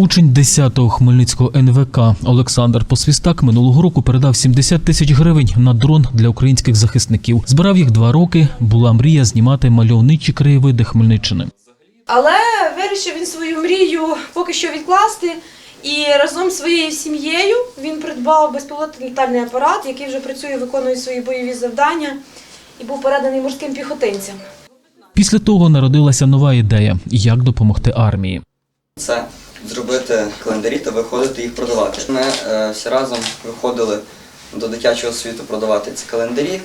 Учень 10-го Хмельницького НВК Олександр Посвістак минулого року передав 70 тисяч гривень на дрон для українських захисників. Збирав їх два роки. Була мрія знімати мальовничі краєвиди Хмельниччини. Але вирішив він свою мрію поки що відкласти. І разом з своєю сім'єю він придбав безпілотний літальний апарат, який вже працює, виконує свої бойові завдання і був переданий морським піхотинцям. Після того народилася нова ідея, як допомогти армії. Це зробити календарі та виходити їх продавати. Ми е, всі разом виходили до дитячого світу продавати ці календарі.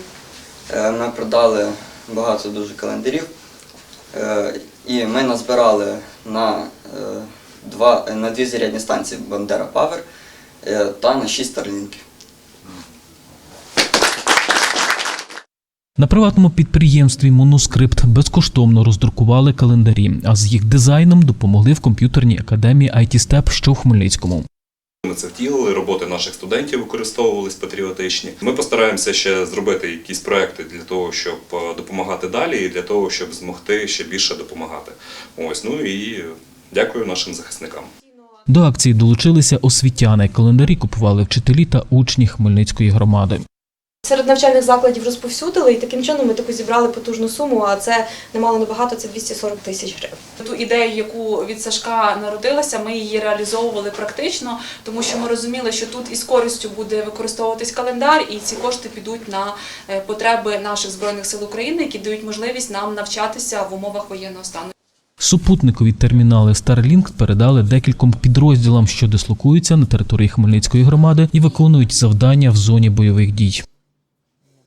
Е, ми продали багато дуже календарів. Е, і ми назбирали на, два, на дві зарядні станції Бандера Павер та на шість старлінків. На приватному підприємстві Монускрипт безкоштовно роздрукували календарі, а з їх дизайном допомогли в комп'ютерній академії IT Step, що в Хмельницькому. Ми це втілили, роботи наших студентів використовувались патріотичні. Ми постараємося ще зробити якісь проекти для того, щоб е, допомагати далі, і для того, щоб змогти ще більше допомагати. Ось ну і дякую нашим захисникам. До акції долучилися освітяни. Календарі купували вчителі та учні Хмельницької громади. Серед навчальних закладів розповсюдили, і таким чином ми таку зібрали потужну суму, а це немало небагато, це 240 тисяч гривень. Ту ідею, яку від Сашка народилася, ми її реалізовували практично, тому що ми розуміли, що тут із користю буде використовуватись календар, і ці кошти підуть на е, потреби наших збройних сил України, які дають можливість нам навчатися в умовах воєнного стану. Супутникові термінали Starlink передали декільком підрозділам, що дислокуються на території Хмельницької громади і виконують завдання в зоні бойових дій.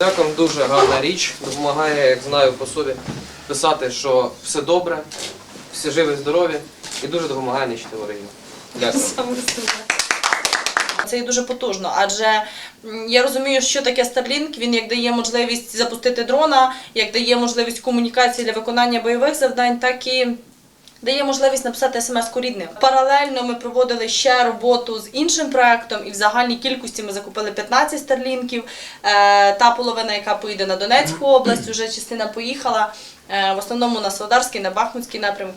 Дякую, дуже гарна річ. Допомагає, як знаю по собі, писати, що все добре, всі живі, здорові і дуже допомагає нищити ворогів. Дякую. Це є дуже потужно, адже я розумію, що таке Starlink, Він як дає можливість запустити дрона, як дає можливість комунікації для виконання бойових завдань, так і дає можливість написати смс-ку рідним. Паралельно ми проводили ще роботу з іншим проектом, і в загальній кількості ми закупили 15 старлінків. Е, Та половина, яка поїде на Донецьку область, вже частина поїхала. Е, В основному на Солодарський, на Бахмутський напрямок